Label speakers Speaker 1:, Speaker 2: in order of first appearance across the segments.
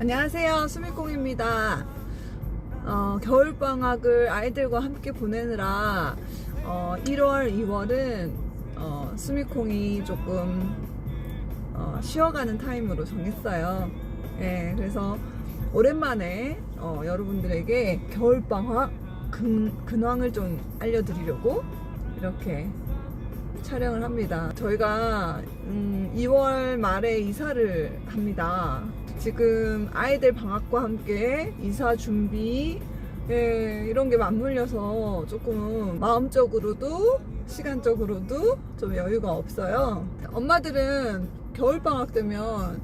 Speaker 1: 안녕하세요. 수미콩입니다. 어, 겨울방학을 아이들과 함께 보내느라 어, 1월, 2월은 어, 수미콩이 조금 어, 쉬어가는 타임으로 정했어요. 예, 그래서 오랜만에 어, 여러분들에게 겨울방학 근, 근황을 좀 알려드리려고 이렇게 촬영을 합니다. 저희가 음, 2월 말에 이사를 합니다. 지금 아이들 방학과 함께 이사 준비 예, 이런 게 맞물려서 조금 마음적으로도 시간적으로도 좀 여유가 없어요. 엄마들은 겨울 방학 되면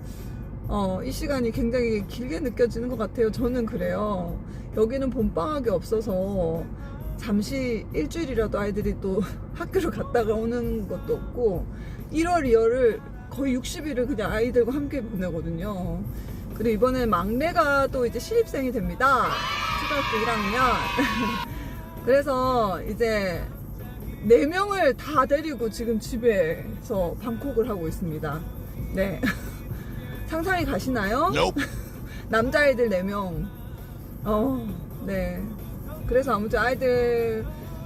Speaker 1: 어, 이 시간이 굉장히 길게 느껴지는 것 같아요. 저는 그래요. 여기는 봄 방학이 없어서 잠시 일주일이라도 아이들이 또 학교를 갔다가 오는 것도 없고 1월, 2월을 거의 60일을 그냥 아이들과 함께 보내거든요. 그리고 이번에 막내가 또 이제 신입생이 됩니다. 초등학교 1학년. 그래서 이제 4명을 다 데리고 지금 집에서 방콕을 하고 있습니다. 네. 상상이 가시나요? 남자아이들 4명. 어, 네. 그래서 아무튼 아이들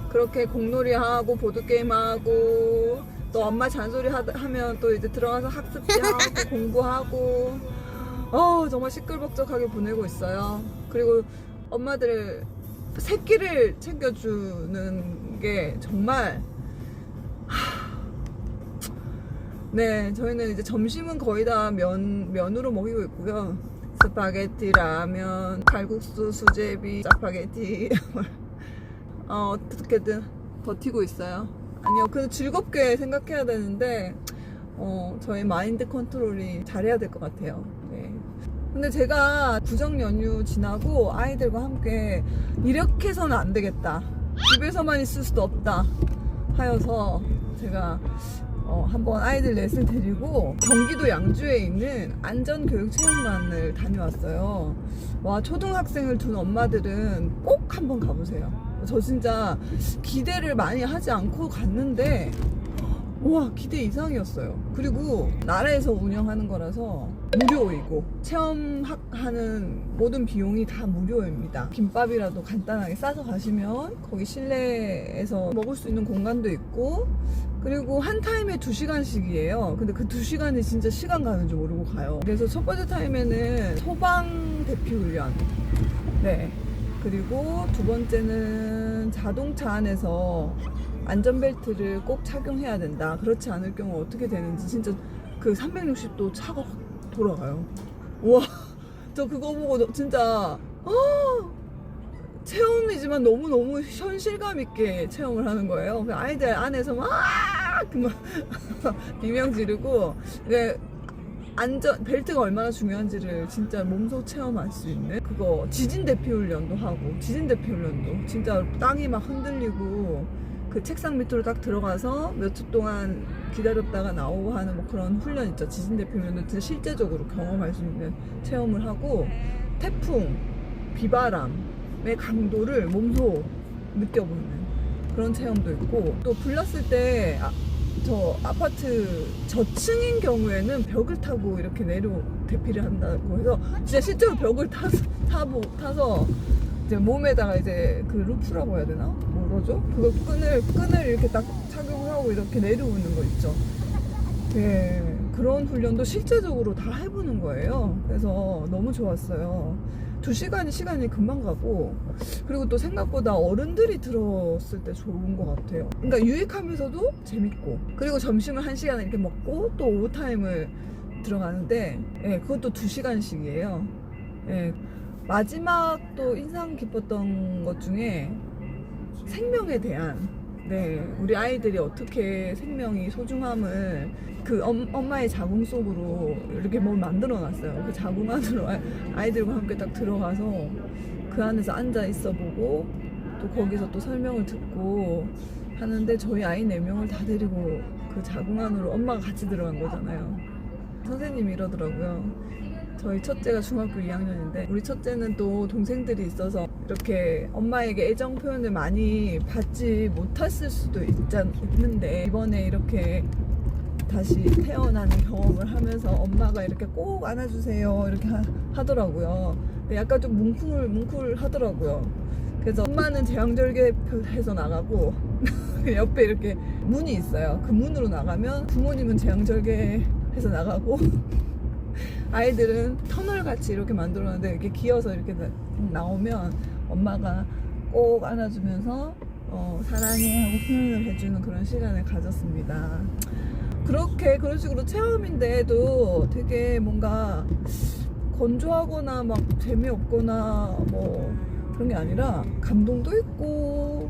Speaker 1: 그렇게 공놀이 하고 보드게임 하고 또 엄마 잔소리 하, 하면 또 이제 들어가서 학습지 하고 공부하고 어 정말 시끌벅적하게 보내고 있어요. 그리고 엄마들 새끼를 챙겨주는 게 정말 네, 저희는 이제 점심은 거의 다 면, 면으로 먹이고 있고요. 스파게티, 라면, 칼국수, 수제비, 짜파게티. 어, 어떻게든 버티고 있어요. 아니요, 그 즐겁게 생각해야 되는데, 어, 저희 마인드 컨트롤이 잘해야 될 것 같아요. 네. 근데 제가 구정 연휴 지나고 아이들과 함께 이렇게 해서는 안 되겠다. 집에서만 있을 수도 없다. 하여서 제가 어, 한번 아이들 넷을 데리고 경기도 양주에 있는 안전교육체험관을 다녀왔어요. 와, 초등학생을 둔 엄마들은 꼭 한번 가보세요. 저 진짜 기대를 많이 하지 않고 갔는데, 와, 기대 이상이었어요. 그리고 나라에서 운영하는 거라서 무료이고, 체험하는 모든 비용이 다 무료입니다. 김밥이라도 간단하게 싸서 가시면 거기 실내에서 먹을 수 있는 공간도 있고, 그리고 한 타임에 두 시간씩이에요. 근데 그 두 시간이 진짜 시간 가는 줄 모르고 가요. 그래서 첫 번째 타임에는 소방 대피 훈련. 네. 그리고 두 번째는 자동차 안에서 안전벨트를 꼭 착용해야 된다. 그렇지 않을 경우 어떻게 되는지 진짜 그 360도 차가 확 돌아가요. 우와. 저 그거 보고 진짜, 아, 체험이지만 너무 너무 현실감 있게 체험을 하는 거예요. 그 아이들 안에서 막, 막 비명 지르고, 이게 안전, 벨트가 얼마나 중요한지를 진짜 몸소 체험할 수 있는 그거 지진 대피 훈련도 하고, 지진 대피 훈련도 진짜 땅이 막 흔들리고, 그 책상 밑으로 딱 들어가서 몇초 동안 기다렸다가 나오고 하는 뭐 그런 훈련 있죠. 지진 대피 훈련도 진짜 실제적으로 경험할 수 있는 체험을 하고, 태풍, 비바람의 강도를 몸소 느껴보는 그런 체험도 있고 또 불났을 때저 아파트 저층인 경우에는 벽을 타고 이렇게 내려 대피를 한다고 해서 진짜 실제로 벽을 타서 타보, 타서 이제 몸에다가 이제 그 루프라고 해야 되나 뭐라죠? 그거 끈을 끈을 이렇게 딱 착용하고 이렇게 내려오는 거 있죠. 네, 그런 훈련도 실제적으로 다 해보는 거예요. 그래서 너무 좋았어요. 두 시간이 시간이 금방 가고, 그리고 또 생각보다 어른들이 들었을 때 좋은 것 같아요. 그러니까 유익하면서도 재밌고, 그리고 점심을 한 시간 이렇게 먹고, 또 오후 타임을 들어가는데, 예, 그것도 두 시간씩이에요. 예, 마지막 또 인상 깊었던 것 중에 생명에 대한 네, 우리 아이들이 어떻게 생명이 소중함을 그 엄, 엄마의 자궁 속으로 이렇게 뭘 만들어 놨어요. 그 자궁 안으로 아- 아이들과 함께 딱 들어가서 그 안에서 앉아 있어 보고 또 거기서 또 설명을 듣고 하는데 저희 아이 네명을 다 데리고 그 자궁 안으로 엄마가 같이 들어간 거잖아요. 선생님이 이러더라고요. 저희 첫째가 중학교 2학년인데 우리 첫째는 또 동생들이 있어서 이렇게 엄마에게 애정 표현을 많이 받지 못했을 수도 있잖, 있는데 이번에 이렇게 다시 태어나는 경험을 하면서 엄마가 이렇게 꼭 안아주세요 이렇게 하, 더라고요 약간 좀 뭉클 뭉클 하더라고요. 그래서 엄마는 제왕절개해서 나가고 그 옆에 이렇게 문이 있어요. 그 문으로 나가면 부모님은 제왕절개해서 나가고 아이들은 터널 같이 이렇게 만들었는데 이렇게 기어서 이렇게 나- 나오면 엄마가 꼭 안아주면서 어, 사랑해 하고 표현을 해주는 그런 시간을 가졌습니다. 그렇게 그런 식으로 체험인데도 되게 뭔가 건조하거나 막 재미없거나 뭐 그런 게 아니라 감동도 있고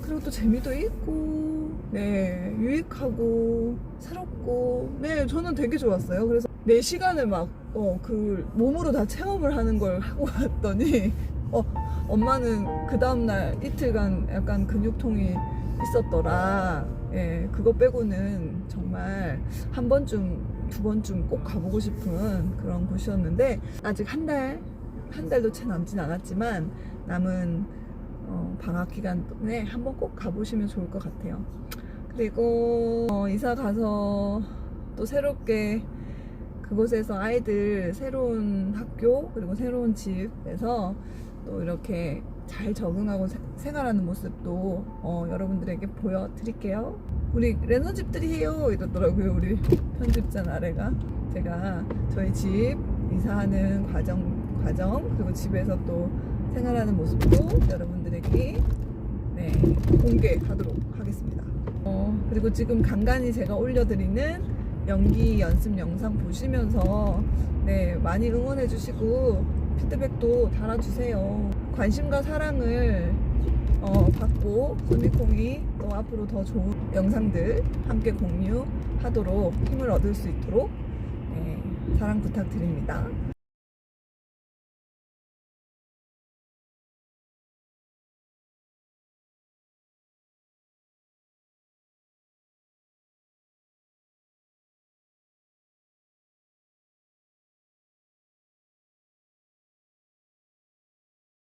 Speaker 1: 그리고 또 재미도 있고 네 유익하고 새롭고 네 저는 되게 좋았어요 그래서 4시간을 막 어 그 몸으로 다 체험을 하는 걸 하고 왔더니 어 엄마는 그 다음날 이틀간 약간 근육통이 있었더라 예 그거 빼고는 정말 한 번쯤 두 번쯤 꼭 가보고 싶은 그런 곳이었는데 아직 한 달, 한 달도 채 남진 않았지만 남은 어, 방학 기간 동안에 한번 꼭 가보시면 좋을 것 같아요. 그리고 어, 이사 가서 또 새롭게 그곳에서 아이들 새로운 학교 그리고 새로운 집에서 또 이렇게 잘 적응하고 세- 생활하는 모습도 어, 여러분들에게 보여드릴게요. 우리 레노 집들이에요 이러더라고요 우리 편집자 나래가 제가 저희 집 이사하는 과정 과정 그리고 집에서 또 생활하는 모습도 여러분들에게 네, 공개하도록 하겠습니다. 어, 그리고 지금 간간히 제가 올려드리는 연기 연습 영상 보시면서 네, 많이 응원해 주시고 피드백도 달아주세요. 관심과 사랑을 어, 받고 소미콩이 또 앞으로 더 좋은 영상들 함께 공유하도록 힘을 얻을 수 있도록 네, 사랑 부탁드립니다.